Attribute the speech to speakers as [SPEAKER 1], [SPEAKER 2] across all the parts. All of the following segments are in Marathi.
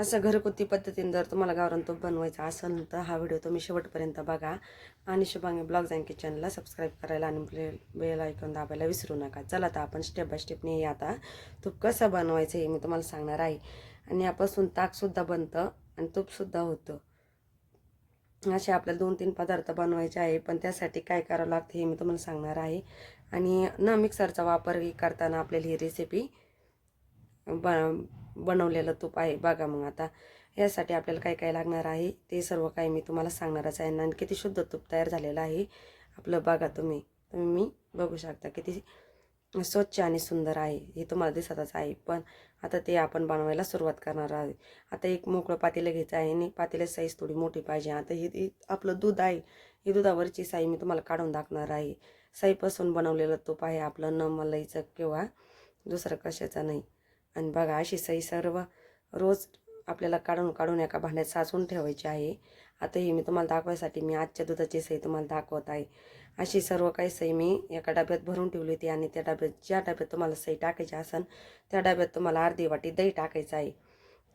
[SPEAKER 1] असं घरगुती पद्धतीने जर तुम्हाला गावरान तूप बनवायचा असेल तर हा व्हिडिओ तुम्ही शेवटपर्यंत बघा. आणि शुभांगी ब्लॉग्स अँड किचनला सबस्क्राईब करायला आणि बेल बेल ऐकून दाबायला विसरू नका. चला आता आपण स्टेप बाय स्टेपने आता तूप कसं बनवायचं हे मी तुम्हाला सांगणार आहे. आणि यापासून ताकसुद्धा बनतं आणि तूपसुद्धा होतं. असे आपल्याला दोन तीन पदार्थ बनवायचे आहे पण त्यासाठी काय करावं लागतं हे मी तुम्हाला सांगणार आहे. आणि न मिक्सरचा वापर करताना आपल्याला ही रेसिपी ब बनवलेलं तूप आहे. बघा मग आता यासाठी आपल्याला काय काय लागणार आहे ते सर्व काही मी तुम्हाला सांगणारच आहे. आणि किती शुद्ध तूप तयार झालेलं आहे. आपलं बघा तुम्ही. तुम्ही मी बघू शकता किती स्वच्छ आणि सुंदर आहे. हे तुम्हाला दिसतच आहे. पण आता ते आपण बनवायला सुरुवात करणार आहे. आता एक मोकळं पातेलं घ्यायचं आहे आणि पातेल्या साईज थोडी मोठी पाहिजे. आता हे आपलं दूध आहे. ही दुधावरची साई मी तुम्हाला काढून दाखवणार आहे. साईपासून बनवलेलं तूप आहे आपलं. न मलाईचं किंवा दुसरं कशाचं नाही. आणि बघा अशी सई सर्व रोज आपल्याला काढून काढून एका भांड्यात साचून ठेवायची आहे. आता ही मी तुम्हाला दाखवायसाठी मी आजच्या दुधाची सई तुम्हाला दाखवत आहे. अशी सर्व काही सई मी एका डब्यात भरून ठेवली होती आणि त्या डब्यात ज्या डब्यात तुम्हाला सई टाकायची असेल त्या डब्यात तुम्हाला अर्धी वाटी दही टाकायचं आहे.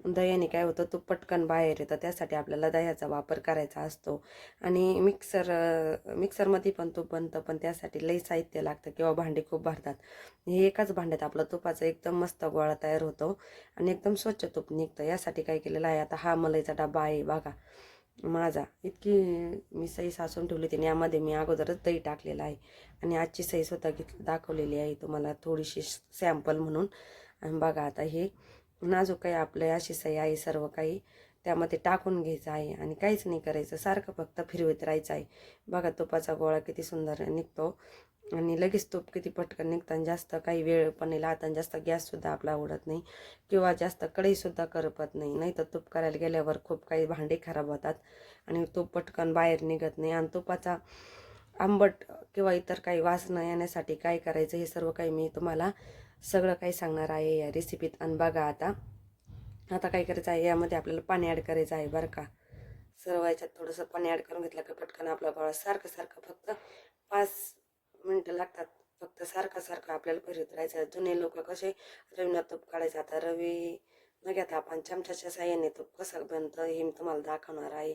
[SPEAKER 1] दह्याने काय होतं तो पटकन बाहेर येतं. त्यासाठी आपल्याला दह्याचा वापर करायचा असतो. आणि मिक्सर मिक्सरमध्ये पण तूप बनतं पण त्यासाठी लई साहित्य लागतं किंवा भांडी खूप भरतात. हे एकाच भांड्यात आपलं तुपाचं एकदम मस्त गोळा तयार होतो आणि एकदम स्वच्छ तूप निघतं. यासाठी काय केलेलं आहे आता हा मलईचा डबा आहे बघा. माझा. इतकी मी सई सासून ठेवली होती यामध्ये मी अगोदरच दही टाकलेलं आहे. आणि आजची सई स्वतः घेत दाखवलेली आहे तुम्हाला थोडीशी सॅम्पल म्हणून. आणि बघा आता हे. नाजूक काही आपलं अशी सही आहे सर्व काही त्यामध्ये टाकून घ्यायचं आहे आणि काहीच नाही करायचं. सारखं फक्त फिरवत राहायचं आहे. बघा तुपाचा गोळा किती सुंदर निघतो आणि लगेच तूप किती पटकन निघतं आणि जास्त काही वेळ पण नाही लागत आणि जास्त गॅससुद्धा आपला उडत नाही किंवा जास्त कढईसुद्धा करपत नाही. नाही तर तूप करायला गेल्यावर खूप काही भांडे खराब होतात आणि तूप पटकन बाहेर निघत नाही आणि तुपाचा आंबट किंवा इतर काही वास न येण्यासाठी काय करायचं हे सर्व काही मी तुम्हाला सगळं काही सांगणार आहे या रेसिपीत आणि बघा आता आता काय करायचं आहे? यामध्ये आपल्याला पाणी ॲड करायचं आहे बरं का. सर्व याच्यात थोडंसं पाणी ॲड करून घेतलं का पटकन आपला गोळा सारखं सारखं फक्त पाच मिनटं लागतात. फक्त सारखं सारखं आपल्याला फिरत राहायचं जुने लोक कसे रवीनं तूप काढायचं. आता रवी न घेता आपण चमच्याच्या साह्याने तूप कसं बनतं हे मी तुम्हाला दाखवणार आहे.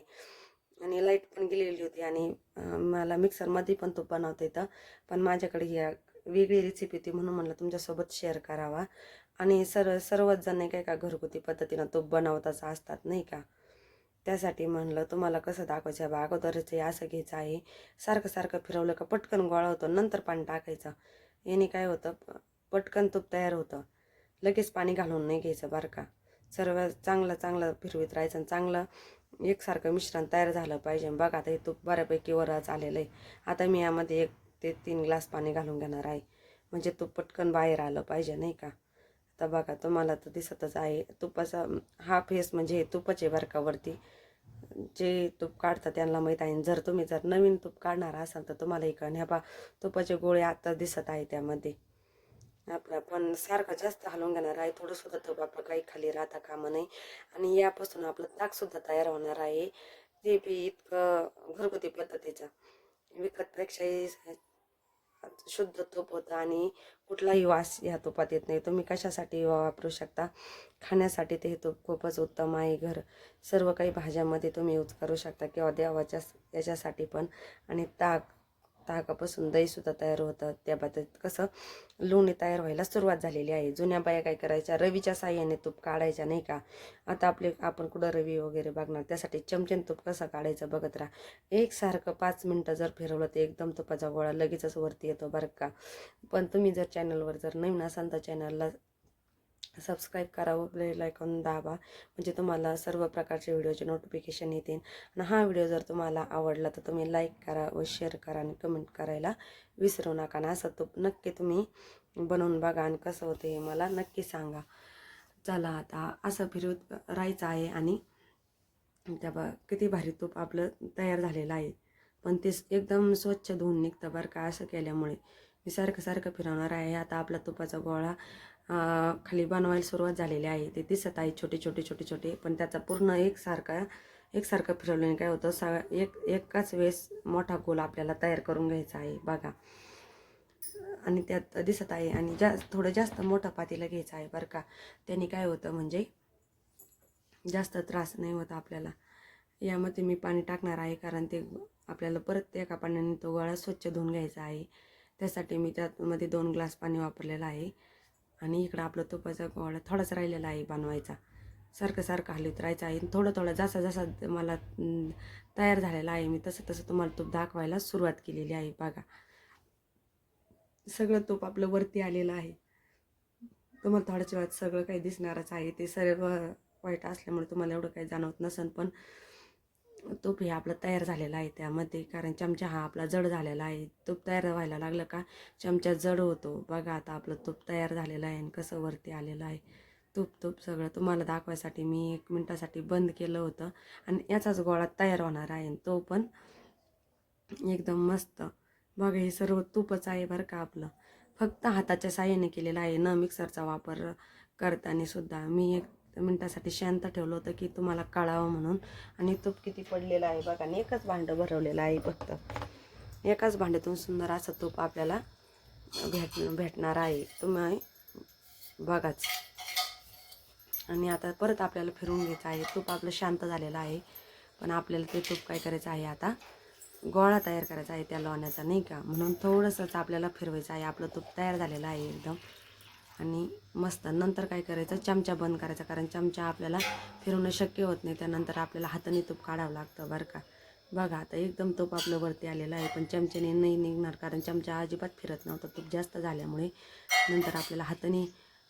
[SPEAKER 1] आणि लाइट पण गेलेली होती आणि मला मिक्सरमध्ये पण तूप बनवता येतं. पण माझ्याकडे ही वेगळी रेसिपी होती म्हणून म्हणलं तुमच्यासोबत शेअर करावा. आणि सर सर्वच जण नाही काय का घरगुती पद्धतीनं तूप बनवताच असतात नाही का? त्यासाठी म्हणलं तुम्हाला कसं दाखवायचं? बा अगोदरच हे असं घ्यायचं आहे. सारखं सारखं फिरवलं का पटकन गोळा होतो नंतर पाणी टाकायचं. याने काय होतं पटकन तूप तयार होतं. लगेच पाणी घालून नाही घ्यायचं बरं का? सर्व चांगलं चांगलं फिरवीत राहायचं आणि चांगलं एकसारखं मिश्रण तयार झालं पाहिजे. बघा आता हे तूप बऱ्यापैकी वरच आलेलं आहे. आता मी यामध्ये एक ते तीन ग्लास पाणी घालून घेणार आहे. म्हणजे तूप पटकन बाहेर आलं पाहिजे नाही का? आता बघा तुम्हाला तर दिसतच आहे. तुपाचा हा फेस म्हणजे हे तुपाचे बरकावरती जे तूप काढतात त्यांना माहीत आहे. जर तुम्ही जर नवीन तूप काढणार असाल तर तुम्हाला एक ह्या बा तुपाचे गोळे आता दिसत आहे त्यामध्ये. आपला पण सारखं जास्त हलवून घेणार आहे. थोडं सुद्धा तूप आपलं काही खाली राहता कामा नाही. आणि यापासून आपलं ताकसुद्धा तयार होणार आहे. ते बी इतकं घरगुती पद्धतीचं विकतपेक्षाही शुद्ध तूप होतं आणि कुठलाही वास ह्या तुपात येत नाही. तुम्ही कशासाठी वापरू शकता? खाण्यासाठी ते हे तूप खूपच उत्तम आहे घर. सर्व काही भाज्यामध्ये तुम्ही यूज करू शकता किंवा देवाच्या याच्यासाठी पण. आणि ताक ताकापासून दहीसुद्धा तयार होतं त्या बाबतीत कसं लोणी तयार व्हायला सुरुवात झालेली आहे. जुन्या बाया काय करायच्या? रवीच्या साह्याने तूप काढायच्या नाही का? आता आपले आपण कुठं रवी वगैरे बघणार? त्यासाठी चमचेन तूप कसं काढायचं बघत राहा. एकसारखं पाच मिनटं जर फिरवलं तर एकदम तुपाचा गोळा लगेचच वरती येतो बरं का? पण तुम्ही जर चॅनलवर जर नवीन असाल तर चॅनलला सबस्क्राईब करावं बेल आयकॉन दाबा म्हणजे तुम्हाला सर्व प्रकारचे व्हिडिओचे नोटिफिकेशन येतील. आणि हा व्हिडिओ जर तुम्हाला आवडला तर तुम्ही लाईक करा व शेअर करा आणि कमेंट करायला विसरू नका. आणि असं तूप नक्की तुम्ही बनवून बघा आणि कसं होतं हे मला नक्की सांगा. चला आता असं फिरवत राहायचं आहे आणि त्या बा किती भारी तूप आपलं तयार झालेलं आहे. पण ते एकदम स्वच्छ धुवून निघतं बरं का असं केल्यामुळे. मी सारखं सारखं फिरवणार आहे. आता आपला तुपाचा गोळा खाली बनवायला सुरुवात झालेली आहे. ते दिसत आहे छोटे छोटे छोटे छोटे पण त्याचा पूर्ण एकसारखा एकसारखं फिरवल्याने काय होतं सा एक एकाच वेळेस मोठा गोल आपल्याला तयार करून घ्यायचा आहे. बघा. आणि त्यात दिसत आहे आणि जास्त थोडं जास्त मोठं पातीला घ्यायचा आहे बरं का. त्याने काय होतं म्हणजे जास्त त्रास नाही होत आपल्याला. यामध्ये मी पाणी टाकणार आहे कारण ते आपल्याला परत एका पाण्याने तो गोळा स्वच्छ धुवून घ्यायचा आहे. त्यासाठी मी त्यामध्ये दोन ग्लास पाणी वापरलेलं आहे. आणि इकडं आपलं तुपाचा गोळा थोडाच राहिलेला आहे बनवायचा. सारखं सारखं हलवत राहायचं आहे. थोडं थोडं जसा जसा मला तयार झालेला आहे मी तसं तसं तुम्हाला तूप दाखवायला सुरुवात केलेली आहे. बघा. सगळं तूप आपलं वरती आलेलं आहे. तुम्हाला थोड्याच वेळात सगळं काही दिसणारच आहे. ते सर्व वाईट असल्यामुळे तुम्हाला एवढं काही जाणवत नसेल पण तूप हे आपलं तयार झालेलं आहे त्यामध्ये कारण चमचा हा आपला जड झालेला आहे. तूप तयार व्हायला लागलं का? चमचा जड होतो. बघा आता आपलं तूप तयार झालेलं आहे आणि कसं वरती आलेलं आहे. तूप तूप सगळं तुम्हाला दाखवायसाठी मी एक मिनटासाठी बंद केलं होतं आणि याचाच गोळा तयार होणार आहे आणि तो पण एकदम मस्त. बघा हे सर्व तूपच आहे बरं का आपलं. फक्त हाताच्या साह्याने केलेलं आहे न मिक्सरचा वापर करताना सुद्धा. मी एक मिनटासाठी शांत ठेवलं होतं की तुम्हाला कळावं म्हणून. आणि तूप किती पडलेलं आहे बघा. आणि एकच भांडं भरवलेलं आहे फक्त. एकाच भांड्यातून सुंदर असं तूप आपल्याला भेट भेटणार आहे. तुम्ही बघाच. आणि आता परत आपल्याला फिरून घ्यायचं आहे. तूप आपलं शांत झालेलं आहे. पण आपल्याला ते तूप काय करायचं आहे आता? गोळा तयार करायचा आहे त्या लोण्याचा नाही का? म्हणून थोडंसंच आपल्याला फिरवायचं आहे. आपलं तूप तयार झालेलं आहे एकदम. आणि मस्त. नंतर काय करायचं? चमचा बंद करायचा कारण चमचा आपल्याला फिरवणं शक्य होत नाही. त्यानंतर आपल्याला हाताने तूप काढावं लागतं बरं का? बघा आता एकदम तूप आपलं वरती आलेलं आहे पण चमच्याने नाही निघणार कारण चमचा अजिबात फिरत नव्हता. तूप जास्त झाल्यामुळे नंतर आपल्याला हाताने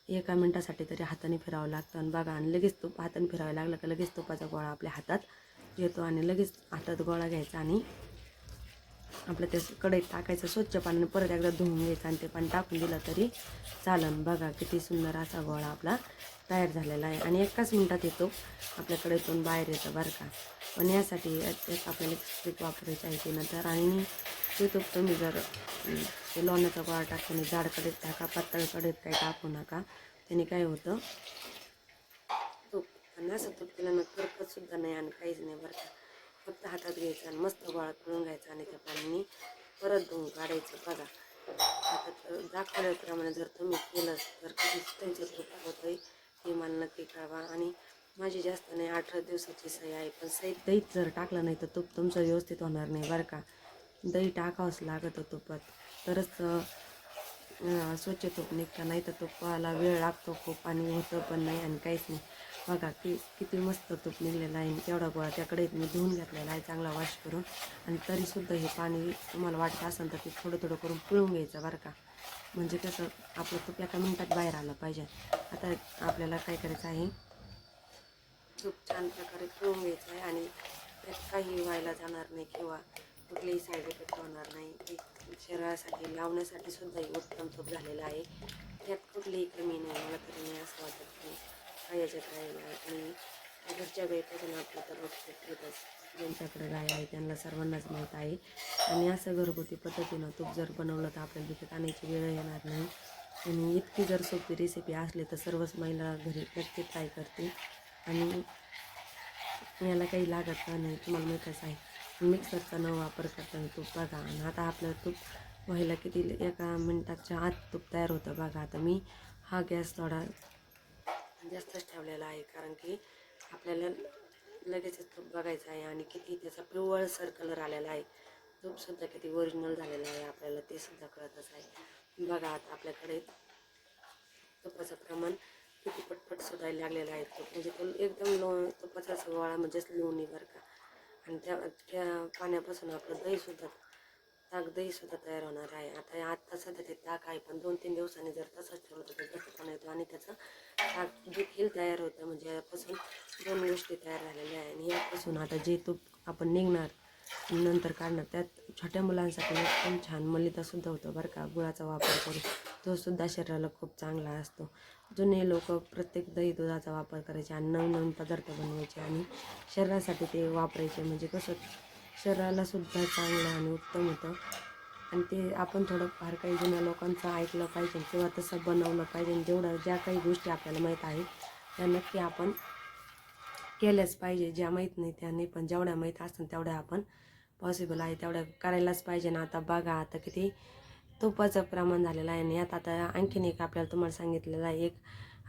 [SPEAKER 1] एका मिनटासाठी तरी हाताने फिरावं लागतं. आणि बघा आणि लगेच तूप हाताने फिरावं लागलं का लगेच तुपाचा गोळा आपल्या हातात येतो आणि लगेच हातात गोळा घ्यायचा आणि आपलं ते कढईत टाकायचं स्वच्छ पाण्याने परत एकदा धुवून घ्यायचं आणि ते पाणी टाकून दिलं तरी चालन. बघा किती सुंदर असा गोळा आपला तयार झालेला आहे. आणि एकाच मिनटात येतो आपल्या कढईतून बाहेर येतं बरं का. पण यासाठी एक आपल्याला स्ट्रिक वापरायची आहे ती नंतर. आणि ते तूप तुम्ही जर ते लोण्याचा गोळा टाकून जाड कढईत टाका पातळ कढईत काही टाकू नका. त्याने काय होतं? तूप. आणि असं तूप केल्यानं करपत सुद्धा नाही आणि काहीच नाही बरं का. फक्त हातात घ्यायचा आणि मस्त गोळा पिळून घ्यायचा आणि त्या पाण्यानी परत धुवून काढायचं. बघा आता दाखवल्याप्रमाणे जर तुम्ही केलं तर त्यांच्या कृपा तूप होतं हे मला नक्की कळवा. आणि माझी जास्त नाही अठरा दिवसाची सही आहे पण सही दहीत जर टाकलं नाही तर तूप तुमचं व्यवस्थित होणार नाही बरं का. दही टाकावंच लागतं तुपात तरच स्वच्छ तूप निघतं नाही तर तुपाला वेळ लागतो खूप आणि होतं पण नाही आणि काहीच नाही. बघा की किती मस्त तूप निघलेलं आहे. आणि केवढा गोळा त्याकडे मी धुवून घेतलेला आहे चांगला वॉश करून. आणि तरीसुद्धा हे पाणी तुम्हाला वाटतं असेल तर ते थोडं थोडं करून पिळून घ्यायचं बरं का. म्हणजे कसं आपलं तूप एका मिनटात बाहेर आलं पाहिजे. आता आपल्याला काय करायचं आहे? तूप छान प्रकारे पिळून घ्यायचं आहे आणि त्यात काही व्हायला जाणार नाही किंवा कुठलेही साईड इफेक्ट होणार नाही. शरीरासाठी लावण्यासाठी सुद्धा उत्तम तूप झालेलं आहे. त्यात कुठलीही कमी नाही मला तरी नाही असं वाटत नाही काय आणि घरच्या गाईपासून आपलं तर रोज येतच ज्यांच्याकडे गाय आहे त्यांना सर्वांनाच माहीत आहे. आणि असं घरगुती पद्धतीनं तूप जर बनवलं तर आपल्याला विकत आणायची वेळ येणार नाही. आणि इतकी जर सोपी रेसिपी असली तर सर्वच महिला घरी नक्की ट्राय करते आणि याला काही लागत नाही? तुम्हाला माहीतच आहे. मिक्सरचा न वापर करताना तूप बघा. आणि आता आपलं तूप व्हायला किती एका मिनटाच्या आत तूप तयार होतं बघा. आता मी हा गॅस थोडा जास्तच ठेवलेला आहे कारण की आपल्याला लगेचच तूप बघायचं आहे आणि किती त्याचा पिवळसर कलर आलेला आहे. तूपसुद्धा किती ओरिजिनल झालेला आहे आपल्याला ते सुद्धा कळतच आहे. बघा आता आपल्याकडे तुपाचं प्रमाण किती पटपट सुद्धा लागलेलं आहे. तूप म्हणजे तो एकदम लो तुपाचा असं म्हणजेच लोणी बरं का. आणि त्या त्या पाण्यापासून आपलं दहीसुद्धा ताक दहीसुद्धा तयार होणार आहे. आता आत्ता सध्या ते ताक आहे पण दोन तीन दिवसांनी जर तसंच ठेवलं तर ते घट्टपणा येतो आणि त्याचं ताक देखील तयार होतं म्हणजे यापासून दोन गोष्टी तयार झालेल्या आहे आणि यापासून आता जे तूप आपण निघणार नंतर काढणार त्यात छोट्या मुलांसाठी एकदम छान मलितासुद्धा होतं बरं का. गुळाचा वापर करून तो सुद्धा शरीराला खूप चांगला असतो. जुने लोक प्रत्येक दही दुधाचा वापर करायचे आणि नवीन नवीन पदार्थ बनवायचे आणि शरीरासाठी ते वापरायचे. म्हणजे कसं शरीराला सुद्धा चांगलं आणि उत्तम होतं. आणि ते आपण थोडं फार काही जुन्या लोकांचं ऐकलं पाहिजे किंवा तसं बनवलं पाहिजे जेवढं ज्या काही गोष्टी आपल्याला माहीत आहेत त्या नक्की आपण केल्याच पाहिजे. ज्या माहीत नाही त्या नाही पण जेवढ्या माहीत असतात तेवढ्या आपण पॉसिबल आहे. तेवढ्या करायलाच पाहिजे. ना आता बघा आता किती तुपाचं प्रमाण झालेलं आहे. आणि यात आता आणखीन एक आपल्याला तुम्हाला सांगितलेलं आहे. एक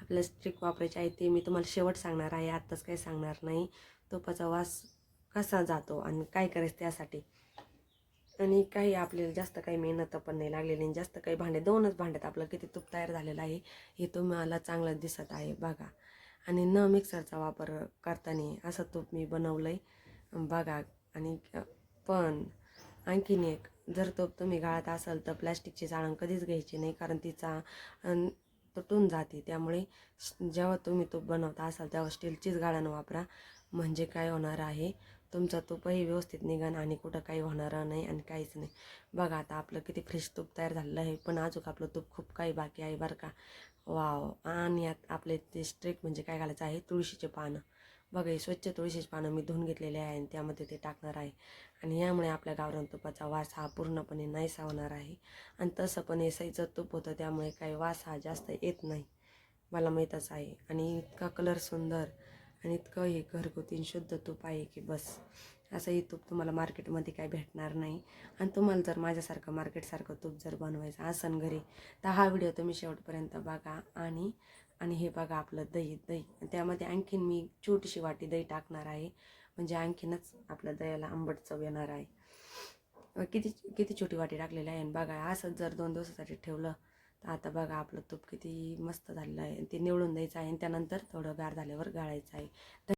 [SPEAKER 1] आपल्याला स्ट्रिक वापरायची आहे ते मी तुम्हाला शेवट सांगणार आहे. आत्ताच काही सांगणार नाही. तुपाचा वास कसा जातो आणि काय करायचं त्यासाठी. आणि काही आपल्याला जास्त काही मेहनत पण नाही लागलेली आणि जास्त काही भांडे दोनच भांड्यात आपलं किती तूप तयार झालेलं आहे हे तुम्हाला चांगलं दिसत आहे बघा. आणि न मिक्सरचा वापर करताना असं तूप मी बनवलं आहे बघा. आणि पण आणखीन एक जर तूप तुम्ही गाळत असाल तर प्लॅस्टिकची चाळण कधीच घ्यायची नाही कारण तिचा चा तुटून जाते. त्यामुळे जेव्हा तुम्ही तूप बनवता असाल तेव्हा स्टीलचीच गाळण वापरा. म्हणजे काय होणार आहे तुमचा तुपही व्यवस्थित निघन आणि कुठं काही होणार नाही आणि काहीच नाही. बघा आता आपलं किती फ्रेश तूप तयार झालेलं आहे पण अजून आपलं तूप खूप काही बाकी आहे बरं का. वाव. आणि यात आपले ते स्ट्रिक म्हणजे काय घालायचं आहे? तुळशीचे पानं. बघा हे स्वच्छ तुळशीचे पानं मी धुवून घेतलेले आहे आणि त्यामध्ये ते टाकणार आहे. आणि यामुळे आपल्या गावरान तुपाचा वास हा पूर्णपणे नाहीसा होणार आहे. आणि तसं पण एसाईचं तूप होतं त्यामुळे काही वास हा जास्त येत नाही. मला माहीतच आहे. आणि इतका कलर सुंदर. आणि इतकं हे घरगुती शुद्ध तूप आहे की बस. असंही तूप तुम्हाला मार्केटमध्ये काही भेटणार नाही. आणि तुम्हाला जर माझ्यासारखं मार्केटसारखं तूप जर बनवायचं असन घरी तर हा व्हिडिओ तुम्ही शेवटपर्यंत बघा आणि आणि हे बघा आपलं दही दही. त्यामध्ये आणखीन मी छोटीशी वाटी दही टाकणार आहे. म्हणजे आणखीनच आपल्या दह्याला आंबट चव येणार आहे. किती किती छोटी वाटी टाकलेली आहे आणि बघा असंच जर दोन दिवसासाठी ठेवलं तर आता बघा आपलं तूप किती मस्त झालेलं आहे. ते निवडून द्यायचं आहे आणि त्यानंतर थोडं गार झाल्यावर गाळायचं आहे.